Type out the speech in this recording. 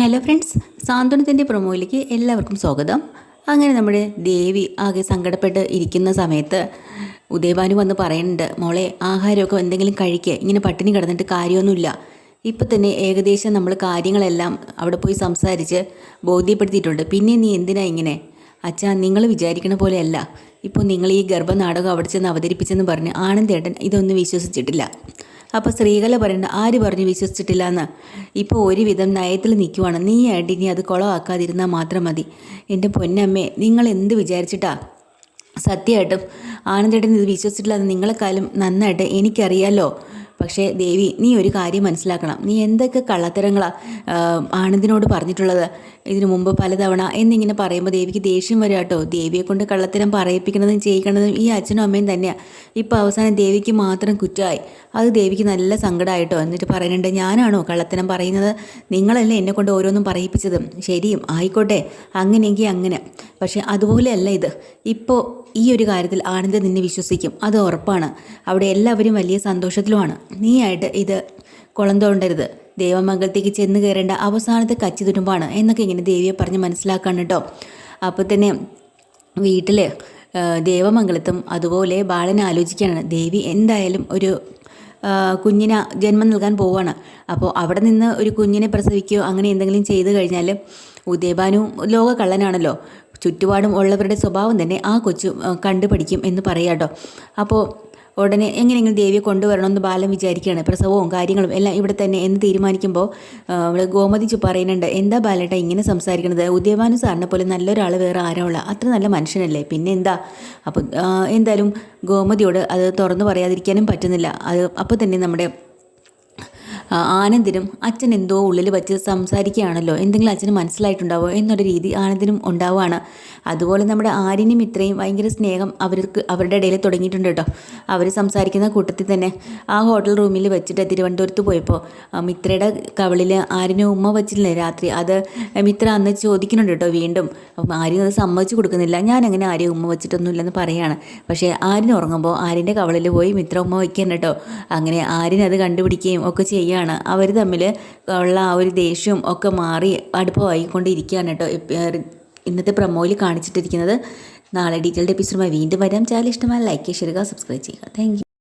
Hello friends സാന്ത്വനത്തിന്റെ പ്രൊമോയിലേക്ക് എല്ലാവർക്കും സ്വാഗതം. അങ്ങനെ നമ്മുടെ ദേവി ആകെ സങ്കടപ്പെട്ട് ഇരിക്കുന്ന സമയത്ത് ഉദയഭാനു വന്ന് പറയുന്നുണ്ട് മോളെ ആഹാരമൊക്കെ എന്തെങ്കിലും കഴിക്കുക ഇങ്ങനെ പട്ടിണി കിടന്നിട്ട് കാര്യമൊന്നുമില്ല. ഇപ്പം തന്നെ ഏകദേശം നമ്മൾ കാര്യങ്ങളെല്ലാം അവിടെ പോയി സംസാരിച്ച് ബോധ്യപ്പെടുത്തിയിട്ടുണ്ട്. പിന്നെ നീ എന്തിനാ ഇങ്ങനെ? അച്ഛാ നിങ്ങൾ വിചാരിക്കണ പോലെയല്ല. ഇപ്പോൾ നിങ്ങൾ ഈ ഗർഭനാടകം അവിടെ ചെന്ന് അവതരിപ്പിച്ചെന്ന് പറഞ്ഞ് ആനന്ദേട്ടൻ ഇതൊന്നും വിശ്വസിച്ചിട്ടില്ല. അപ്പോൾ സ്ത്രീകളെ പറയണ്ട ആര് പറഞ്ഞു വിശ്വസിച്ചിട്ടില്ല എന്ന് ഇപ്പോൾ ഒരുവിധം നയത്തിൽ നിൽക്കുവാണ് നീയായിട്ട് ഇനി അത് കുളമാക്കാതിരുന്നാൽ മാത്രം മതി. എന്റെ പൊന്നമ്മേ നിങ്ങൾ എന്ത് വിചാരിച്ചിട്ടാ? സത്യമായിട്ടും ആനന്ദേട്ടൻ ഇത് വിശ്വസിച്ചിട്ടില്ല എന്ന് നിങ്ങളെക്കാളും നന്നായിട്ട് എനിക്കറിയാലോ. പക്ഷേ ദേവി നീ ഒരു കാര്യം മനസ്സിലാക്കണം. നീ എന്തൊക്കെ കള്ളത്തരങ്ങളാണ് ആനന്ദിനോട് പറഞ്ഞിട്ടുള്ളത്? ഇതിനു മുമ്പ് പലതവണ എന്നിങ്ങനെ പറയുമ്പോൾ ദേവിക്ക് ദേഷ്യം വരും കേട്ടോ ദേവിയെ കൊണ്ട് കള്ളത്തരം പറയിപ്പിക്കുന്നതും ചെയ്യിക്കുന്നതും ഈ അച്ഛനും അമ്മയും തന്നെയാണ് ഇപ്പോൾ അവസാനം ദേവിക്ക് മാത്രം കുറ്റമായി അത് ദേവിക്ക് നല്ല സങ്കടമായിട്ടോ എന്നിട്ട് പറയുന്നുണ്ട് ഞാനാണോ കള്ളത്തരം പറയുന്നത്? നിങ്ങളല്ലേ എന്നെ കൊണ്ട് ഓരോന്നും പറയിപ്പിച്ചത്. ശരിയും ആയിക്കോട്ടെ. അങ്ങനെയെങ്കിൽ അങ്ങനെ. പക്ഷേ അതുപോലെയല്ല ഇത്. ഇപ്പോൾ ഈ ഒരു കാര്യത്തിൽ ആനന്ദ് നിന്നെ വിശ്വസിക്കും. അത് ഉറപ്പാണ്. അവിടെ എല്ലാവരും വലിയ സന്തോഷത്തിലുമാണ്. നീയായിട്ട് ഇത് കുളം തോണ്ടരുത് ദേവമംഗലത്തേക്ക് ചെന്ന് കയറേണ്ട അവസാനത്തെ കച്ചി തുരുമ്പാണ് എന്നൊക്കെ ഇങ്ങനെ ദേവിയെ പറഞ്ഞ് മനസ്സിലാക്കാൻ കേട്ടോ അപ്പോൾ തന്നെ വീട്ടിൽ ദേവമംഗലത്തും അതുപോലെ ബാലനെ ആലോചിക്കുകയാണ് ദേവി എന്തായാലും ഒരു കുഞ്ഞിന് ജന്മം നൽകാൻ പോവുകയാണ് അപ്പോൾ അവിടെ നിന്ന് ഒരു കുഞ്ഞിനെ പ്രസവിക്കുകയോ അങ്ങനെ എന്തെങ്കിലും ചെയ്തു കഴിഞ്ഞാൽ ഉദയഭാനു ലോക കള്ളനാണല്ലോ ചുറ്റുപാടും ഉള്ളവരുടെ സ്വഭാവം തന്നെ ആ കൊച്ചു കണ്ടുപഠിക്കും എന്ന് പറയാട്ടോ അപ്പോൾ ഉടനെ എങ്ങനെയെങ്കിലും ദേവിയെ കൊണ്ടുവരണമെന്ന് ബാലൻ വിചാരിക്കുകയാണ്. പ്രസവവും കാര്യങ്ങളും എല്ലാം ഇവിടെ തന്നെ എന്ന് തീരുമാനിക്കുമ്പോൾ അവൾ ഗോമതിച്ചു പറയുന്നുണ്ട് എന്താ ബാലേട്ട ഇങ്ങനെ സംസാരിക്കുന്നത് ഉദയവാനു സാറിനെ പോലെ നല്ലൊരാൾ വേറെ ആരാളുള്ള അത്ര നല്ല മനുഷ്യനല്ലേ? പിന്നെ എന്താ? അപ്പം എന്തായാലും ഗോമതിയോട് അത് തുറന്നു പറയാതിരിക്കാനും പറ്റുന്നില്ല. അത് അപ്പോൾ തന്നെ നമ്മുടെ ആനന്ദിനും അച്ഛൻ എന്തോ ഉള്ളിൽ വച്ച് സംസാരിക്കുകയാണല്ലോ. എന്തെങ്കിലും അച്ഛന് മനസ്സിലായിട്ടുണ്ടാവോ എന്നൊരു രീതി ആനന്ദിനും ഉണ്ടാവുകയാണ്. അതുപോലെ നമ്മുടെ ആര്യനും ഇത്രയും ഭയങ്കര സ്നേഹം അവർക്ക് അവരുടെ ഇടയിൽ തുടങ്ങിയിട്ടുണ്ട് കേട്ടോ. അവർ സംസാരിക്കുന്ന കൂട്ടത്തിൽ തന്നെ ആ ഹോട്ടൽ റൂമിൽ വെച്ചിട്ട് തിരുവനന്തപുരത്ത് പോയപ്പോൾ മിത്രയുടെ കവളിൽ ആര്യനെ ഉമ്മ വച്ചില്ലേ രാത്രി? അത് മിത്ര അന്ന് ചോദിക്കുന്നുണ്ട് കേട്ടോ വീണ്ടും. അപ്പം ആര്യം അത് സമ്മതിച്ചു കൊടുക്കുന്നില്ല. ഞാൻ അങ്ങനെ ആര്യം ഉമ്മ വെച്ചിട്ടൊന്നുമില്ലെന്ന് പറയുകയാണ് പക്ഷേ ആര്യൻ ഉറങ്ങുമ്പോൾ ആര്യന്റെ കവളിൽ പോയി മിത്ര ഉമ്മ വയ്ക്കാൻ കേട്ടോ. അങ്ങനെ ആര്യൻ അത് കണ്ടുപിടിക്കുകയും ഒക്കെ ചെയ്യുകയാണ് ശരിയാണ് അവർ തമ്മിൽ ഉള്ള ആ ഒരു ദേഷ്യവും ഒക്കെ മാറി അടുപ്പമായിക്കൊണ്ടിരിക്കുകയാണ് കേട്ടോ. ഇന്നത്തെ പ്രൊമോയിൽ കാണിച്ചിട്ടിരിക്കുന്നത്. നാളെ ഡീറ്റെയിൽഡ് എപ്പിസോഡുമായി വീണ്ടും വരാം. ചാനൽ ഇഷ്ടമായ ലൈക്ക് ചെയ്യുക സബ്സ്ക്രൈബ് ചെയ്യുക. താങ്ക്